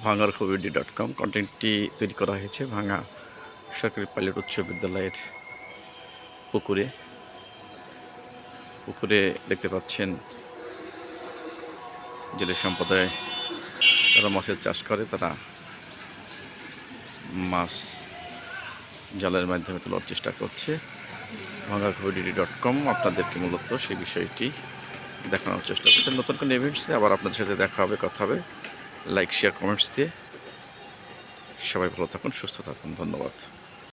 ভাঙার খবরডি dot com কন্টেন্টটি তৈরি করা হয়েছে ভাঙা সরকারি পাইলট উচ্চ বিদ্যালয়ের পুকুরে। পুকুরে দেখতে পাচ্ছেন জেলে সম্প্রদায় যারা মাছের চাষ করে, তারা মাছ জালের মাধ্যমে তোলার চেষ্টা করছে। ভাঙার খবরডি ডট কম আপনাদেরকে মূলত সেই বিষয়টি দেখানোর চেষ্টা করছেন নতুন কোনো ইভেন্টসে আবার আপনাদের সাথে দেখা হবে, কথা হবে। লাইক শেয়ার কমেন্টস দিয়ে সবাই ভালো থাকুন সুস্থ থাকুন। ধন্যবাদ।